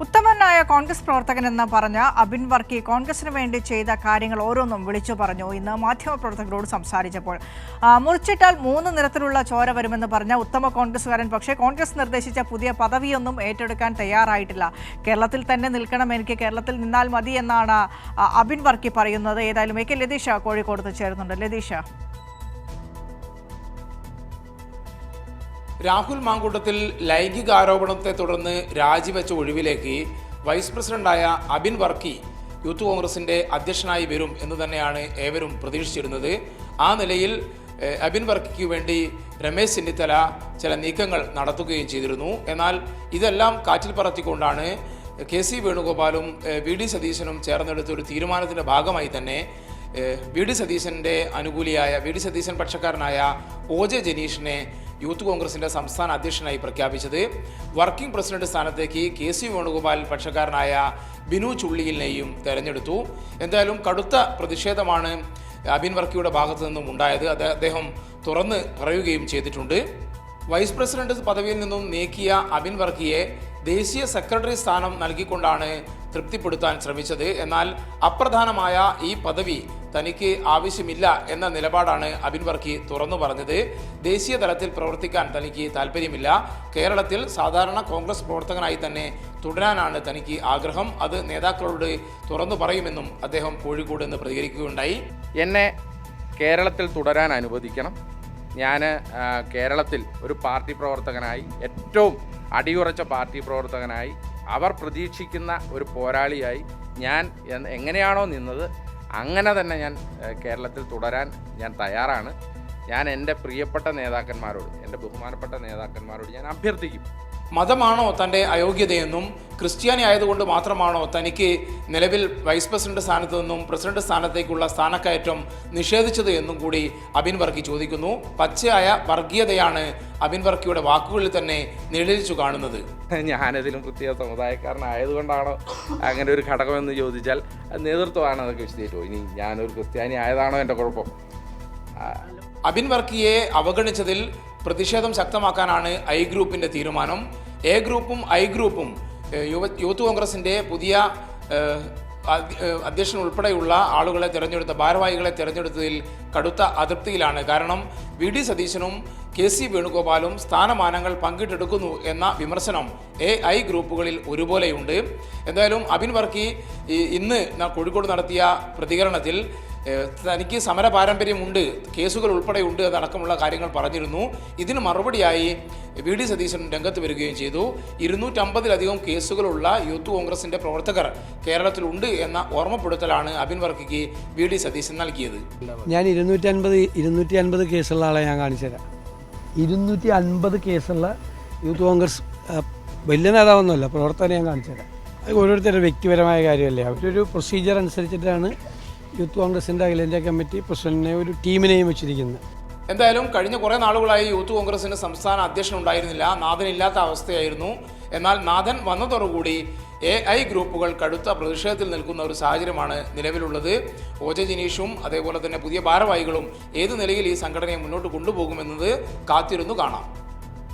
ഉത്തമനായ കോൺഗ്രസ് പ്രവർത്തകനെന്ന് പറഞ്ഞ അബിൻ വർക്കി കോൺഗ്രസിന് വേണ്ടി ചെയ്ത കാര്യങ്ങൾ ഓരോന്നും വിളിച്ചു പറഞ്ഞു ഇന്ന് മാധ്യമപ്രവർത്തകരോട് സംസാരിച്ചപ്പോൾ. മുറിച്ചിട്ടാൽ മൂന്ന് നിറത്തിലുള്ള ചോര വരുമെന്ന് പറഞ്ഞ ഉത്തമ കോൺഗ്രസ്സുകാരൻ പക്ഷേ കോൺഗ്രസ് നിർദ്ദേശിച്ച പുതിയ പദവിയൊന്നും ഏറ്റെടുക്കാൻ തയ്യാറായിട്ടില്ല. കേരളത്തിൽ തന്നെ നിൽക്കണം എനിക്ക് കേരളത്തിൽ നിന്നാൽ മതി എന്നാണ് അബിൻ വർക്കി പറയുന്നത്. ഏതായാലും എ കെ ലതീഷ കോഴിക്കോട് ചേരുന്നുണ്ട്. ലതീഷ. രാഹുൽ മാങ്കൂട്ടത്തിൽ ലൈംഗിക ആരോപണത്തെ തുടർന്ന് രാജിവെച്ച ഒഴിവിലേക്ക് വൈസ് പ്രസിഡന്റായ അബിൻ വർക്കി യൂത്ത് കോൺഗ്രസിന്റെ അധ്യക്ഷനായി വരും എന്ന് തന്നെയാണ് ഏവരും പ്രതീക്ഷിച്ചിരുന്നത്. ആ നിലയിൽ അബിൻ വർക്കിക്ക് വേണ്ടി രമേശ് ചെന്നിത്തല ചില നീക്കങ്ങൾ നടത്തുകയും ചെയ്തിരുന്നു. എന്നാൽ ഇതെല്ലാം കാറ്റിൽ പറത്തിക്കൊണ്ടാണ് കെ സി വേണുഗോപാലും വി ഡി സതീശനും ചേർന്നെടുത്ത ഒരു തീരുമാനത്തിന്റെ ഭാഗമായി തന്നെ വി ഡി സതീശന്റെ അനുകൂലിയായ വി ഡി സതീശൻ പക്ഷക്കാരനായ ഒ ജെ ജനീഷിനെ യൂത്ത് കോൺഗ്രസിന്റെ സംസ്ഥാന അധ്യക്ഷനായി പ്രഖ്യാപിച്ചത്. വർക്കിംഗ് പ്രസിഡന്റ് സ്ഥാനത്തേക്ക് കെ സി വേണുഗോപാൽ പക്ഷക്കാരനായ ബിനു ചുള്ളിയിലിനെയും തെരഞ്ഞെടുത്തു. എന്തായാലും കടുത്ത പ്രതിഷേധമാണ് അബിൻ വർക്കിയുടെ ഭാഗത്തു നിന്നും ഉണ്ടായത്. അത് അദ്ദേഹം തുറന്ന് പറയുകയും ചെയ്തിട്ടുണ്ട്. വൈസ് പ്രസിഡന്റ് പദവിയിൽ നിന്നും നീക്കിയ അബിൻ വർക്കിയെ ദേശീയ സെക്രട്ടറി സ്ഥാനം നൽകിക്കൊണ്ടാണ് തൃപ്തിപ്പെടുത്താൻ ശ്രമിച്ചത്. എന്നാൽ അപ്രധാനമായ ഈ പദവി തനിക്ക് ആവശ്യമില്ല എന്ന നിലപാടാണ് അബിൻ വർക്കി തുറന്നു പറഞ്ഞത്. ദേശീയ തലത്തിൽ പ്രവർത്തിക്കാൻ തനിക്ക് താല്പര്യമില്ല കേരളത്തിൽ സാധാരണ കോൺഗ്രസ് പ്രവർത്തകനായി തന്നെ തുടരാനാണ് തനിക്ക് ആഗ്രഹം. അത് നേതാക്കളോട് തുറന്നു പറയുമെന്നും അദ്ദേഹം കോഴിക്കോട് നിന്ന് പ്രതികരിക്കുകയുണ്ടായി. എന്നെ കേരളത്തിൽ തുടരാൻ അനുവദിക്കണം. ഞാൻ കേരളത്തിൽ ഒരു പാർട്ടി പ്രവർത്തകനായി ഏറ്റവും അടിയുറച്ച പാർട്ടി പ്രവർത്തകനായി അവർ പ്രതീക്ഷിക്കുന്ന ഒരു പോരാളിയായി ഞാൻ എങ്ങനെയാണോ നിന്നത് അങ്ങനെ തന്നെ ഞാൻ കേരളത്തിൽ തുടരാൻ ഞാൻ തയ്യാറാണ്. ഞാൻ എന്റെ പ്രിയപ്പെട്ട നേതാക്കന്മാരോട് എന്റെ ബഹുമാനപ്പെട്ട നേതാക്കന്മാരോട് ഞാൻ അഭ്യർത്ഥിക്കും. മതമാണോ തന്റെ അയോഗ്യതയെന്നും ക്രിസ്ത്യാനി ആയതുകൊണ്ട് മാത്രമാണോ തനിക്ക് നിലവിൽ വൈസ് പ്രസിഡന്റ് സ്ഥാനത്ത് നിന്നും പ്രസിഡന്റ് സ്ഥാനത്തേക്കുള്ള സ്ഥാനക്കയറ്റം നിഷേധിച്ചത് എന്നും കൂടി അബിൻ വർക്കി ചോദിക്കുന്നു. പച്ചയായ വർഗീയതയാണ് അബിൻ വർക്കിയുടെ വാക്കുകളിൽ തന്നെ നിഴലിച്ചു കാണുന്നത്. ഞാനതിലും പ്രത്യേക സമുദായക്കാരനായതുകൊണ്ടാണോ അങ്ങനെ ഒരു ഘടകമെന്ന് ചോദിച്ചാൽ നേതൃത്വമാണ് അതൊക്കെ വിശദീകരിച്ചു ഇനി ഞാനൊരു ക്രിസ്ത്യാനി ആയതാണോ എന്റെ കുഴപ്പം? അബിൻ വർക്കിയെ അവഗണിച്ചതിൽ പ്രതിഷേധം ശക്തമാക്കാനാണ് ഐ ഗ്രൂപ്പിന്റെ തീരുമാനം. എ ഗ്രൂപ്പും ഐ ഗ്രൂപ്പും യുവ- യൂത്ത് കോൺഗ്രസിന്റെ പുതിയ അധ്യക്ഷൻ ഉൾപ്പെടെയുള്ള ആളുകളെ തിരഞ്ഞെടുത്ത ഭാരവാഹികളെ തിരഞ്ഞെടുത്തതിൽ കടുത്ത അതൃപ്തിയിലാണ്. കാരണം വി. ഡി. സതീശനും കെ. സി. വേണുഗോപാലും സ്ഥാനമാനങ്ങൾ പങ്കിട്ടെടുക്കുന്നു എന്ന വിമർശനം എ. ഐ. ഗ്രൂപ്പുകളിൽ ഒരുപോലെയുണ്ട്. എന്തായാലും അബിൻ വർക്കി ഇന്ന് കോഴിക്കോട് നടത്തിയ പ്രതികരണത്തിൽ തനിക്ക് സമര പാരമ്പര്യമുണ്ട് കേസുകൾ ഉൾപ്പെടെ ഉണ്ട് എന്നടക്കമുള്ള കാര്യങ്ങൾ പറഞ്ഞിരുന്നു. ഇതിന് മറുപടിയായി വി ഡി സതീശൻ രംഗത്ത് വരികയും ചെയ്തു. ഇരുന്നൂറ്റമ്പതിലധികം കേസുകളുള്ള യൂത്ത് കോൺഗ്രസിന്റെ പ്രവർത്തകർ കേരളത്തിലുണ്ട് എന്ന ഓർമ്മപ്പെടുത്തലാണ് അബിൻ വർക്കിക്ക് വി ഡി സതീശൻ നൽകിയത്. ഞാൻ ഇരുന്നൂറ്റി അൻപത് ഇരുന്നൂറ്റി അൻപത് കേസുള്ള ആളെ ഞാൻ കാണിച്ചു തരാം. ഇരുന്നൂറ്റി അൻപത് കേസുള്ള യൂത്ത് കോൺഗ്രസ് വലിയ നേതാവൊന്നുമല്ല പ്രവർത്തനം ഞാൻ കാണിച്ചു തരാം. അത് ഓരോരുത്തരുടെ വ്യക്തിപരമായ കാര്യമല്ലേ? അവരൊരു പ്രൊസീജിയർ അനുസരിച്ചിട്ടാണ് യൂത്ത് കോൺഗ്രസിന്റെ അഖിലേന്ത്യാ കമ്മിറ്റി പ്രസിഡന്റിനെ ഒരു ടീമിനെയും വെച്ചിരിക്കുന്നത് എന്തായാലും കഴിഞ്ഞ കുറേ നാളുകളായി യൂത്ത് കോൺഗ്രസിന് സംസ്ഥാന അധ്യക്ഷൻ ഉണ്ടായിരുന്നില്ല. നാഥനില്ലാത്ത അവസ്ഥയായിരുന്നു. എന്നാൽ നാഥൻ വന്നതോടുകൂടി എ ഐ ഗ്രൂപ്പുകൾ കടുത്ത പ്രതിഷേധത്തിൽ നിൽക്കുന്ന ഒരു സാഹചര്യമാണ് നിലവിലുള്ളത്. ഒ ജെ ജിനീഷും അതേപോലെ തന്നെ പുതിയ ഭാരവാഹികളും ഏത് നിലയിൽ ഈ സംഘടനയെ മുന്നോട്ട് കൊണ്ടുപോകുമെന്നത് കാത്തിരുന്നു കാണാം.